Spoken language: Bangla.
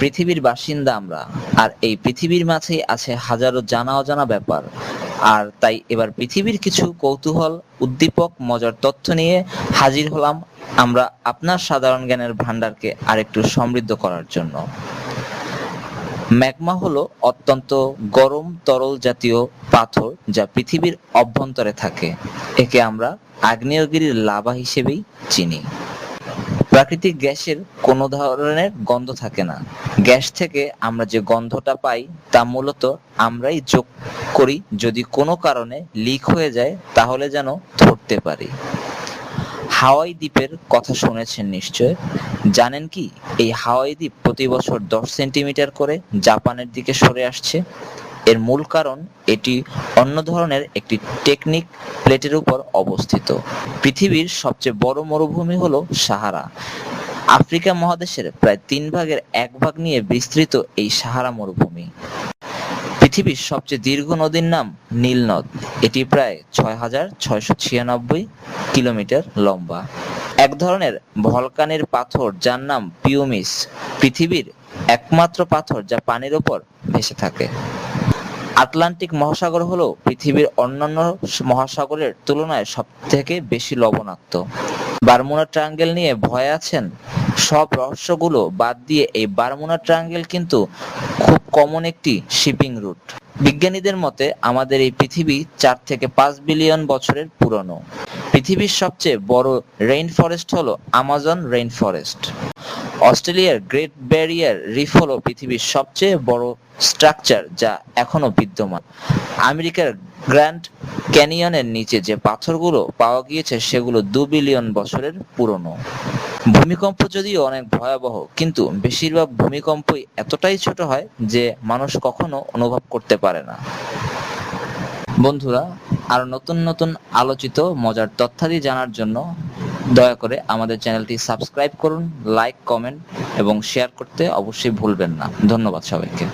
পৃথিবীর বাসিন্দা আমরা। আর এই পৃথিবীর মাঝে আছে হাজারো জানা অজানা ব্যাপার। আর তাই এবার পৃথিবীর কিছু কৌতূহল, উদ্দীপক, মজার তথ্য নিয়ে হাজির হলাম আমরা আপনার সাধারণ জ্ঞানের ভান্ডারকে আরেকটু সমৃদ্ধ করার জন্য। ম্যাগমা হলো অত্যন্ত গরম, তরল জাতীয় পাথর যা পৃথিবীর অভ্যন্তরে থাকে। একে আমরা আগ্নেয়গিরির লাভা হিসেবেই চিনি। প্রাকৃতিক গ্যাসের কোনো ধরনের গন্ধ থাকে না। গ্যাস থেকে আমরা যে গন্ধটা পাই, তা মূলত আমরাই যোগ করি। যদি কোনো কারণে লিক হয়ে যায়, তাহলে যেন ধরতে পারি। হাওয়াই দ্বীপের কথা শুনেছেন নিশ্চয়। জানেন কি, এই হাওয়াই দ্বীপ প্রতি বছর দশ সেন্টিমিটার করে জাপানের দিকে সরে আসছে। এর মূল কারণ এটি অন্য ধরনের একটি টেকনিক প্লেটের উপর অবস্থিত। পৃথিবীর সবচেয়ে বড় মরুভূমি হলো সাহারা। আফ্রিকা মহাদেশের প্রায় তিন ভাগের এক ভাগ নিয়ে বিস্তৃত এই সাহারা মরুভূমি। পৃথিবীর সবচেয়ে দীর্ঘ নদীর নাম নীল নদ। এটি প্রায় ছয় হাজার ছয়শো ছিয়ানব্বই কিলোমিটার লম্বা। এক ধরনের ভলকানের পাথর যার নাম পিওমিস পৃথিবীর একমাত্র পাথর যা পানির ওপর ভেসে থাকে। আটলান্টিক মহাসাগর হলো পৃথিবীর অন্যান্য মহাসাগরের তুলনায় সবথেকে বেশি লবণাক্ত। বারমুনা ট্রায়াঙ্গেল নিয়ে ভয় আছেন? সব রহস্যগুলো বাদ দিয়ে এই বারমুনা ট্রায়াঙ্গেল কিন্তু খুব কমন একটি শিপিং রুট। বিজ্ঞানীদের মতে, আমাদের এই পৃথিবী চার থেকে পাঁচ বিলিয়ন বছরের পুরনো। পৃথিবীর সবচেয়ে বড় রেইন ফরেস্ট হলো আমাজন রেইন ফরেস্ট অস্ট্রেলিয়ার গ্রেট ব্যারিয়ার রিফ হলো পৃথিবীর সবচেয়ে বড় স্ট্রাকচার যা এখনও বিদ্যমান। আমেরিকার গ্র্যান্ড ক্যানিয়নের নিচে যে পাথরগুলো পাওয়া গিয়েছে সেগুলো দু বিলিয়ন বছরের পুরনো। ভূমিকম্প যদিও অনেক ভয়াবহ, কিন্তু বেশিরভাগ ভূমিকম্পই এতটাই ছোট হয় যে মানুষ কখনো অনুভব করতে পারে না। বন্ধুরা, আরও নতুন নতুন আলোচিত, মজার তথ্যাদি জানার জন্য দয়া করে আমাদের চ্যানেলটি সাবস্ক্রাইব করুন, লাইক, কমেন্ট এবং শেয়ার করতে অবশ্যই ভুলবেন না। ধন্যবাদ সবাইকে।